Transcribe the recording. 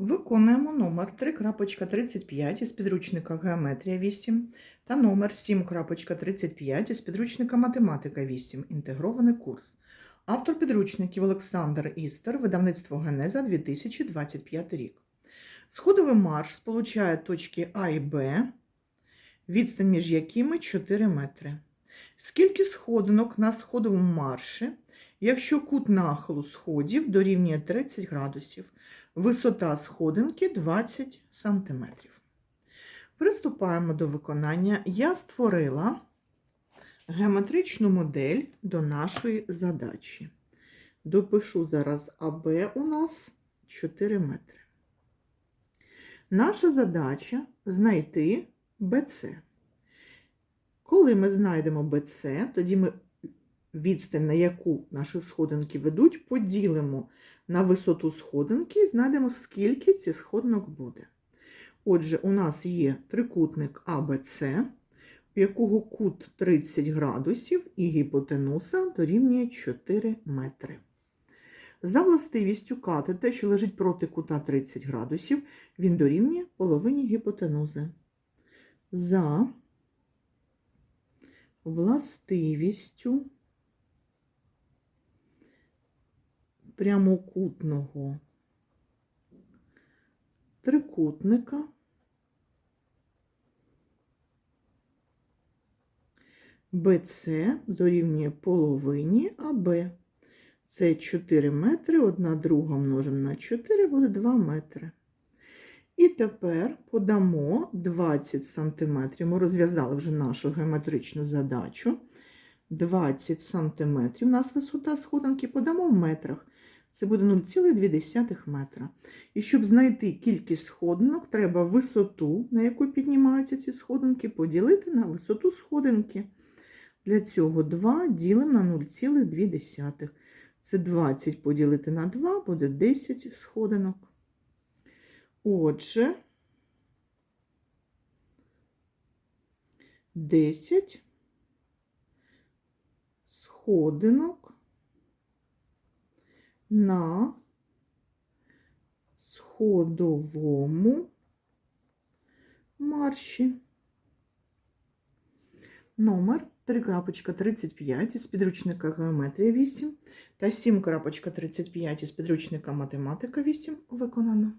Виконуємо номер 3.35 із підручника Геометрія 8 та номер 7.35 із підручника Математика 8. Інтегрований курс. Автор підручників Олександр Істер, видавництво Генеза 2025 рік. Сходовий марш сполучає точки А і Б, відстань між якими 4 метри. Скільки сходинок на сходовому марші, якщо кут нахилу сходів дорівнює 30 градусів? Висота сходинки 20 см. Приступаємо до виконання. Я створила геометричну модель до нашої задачі. Допишу зараз АБ у нас 4 метри. Наша задача знайти БЦ. Коли ми знайдемо БЦ, тоді ми відстань, на яку наші сходинки ведуть, поділимо на висоту сходинки і знайдемо, скільки ці сходинок буде. Отже, у нас є трикутник АБЦ, у якого кут 30 градусів і гіпотенуса дорівнює 4 метри. За властивістю катета, що лежить проти кута 30 градусів, він дорівнює половині гіпотенузи. За властивістю прямокутного трикутника БЦ дорівнює половині АБ. Це 4 метри, одна друга множимо на 4, буде 2 метри. І тепер подамо 20 см. Ми розв'язали вже нашу геометричну задачу. 20 см у нас висота сходинки, подамо в метрах. Це буде 0,2 метра. І щоб знайти кількість сходинок, треба висоту, на яку піднімаються ці сходинки, поділити на висоту сходинки. Для цього 2 ділимо на 0,2. Це 20 поділити на 2 буде 10 сходинок. Отже, 10 сходинок на сходовому марші. Номер 3.35 із підручника Геометрія 8 та 7.35 із підручника Математика 8 виконано.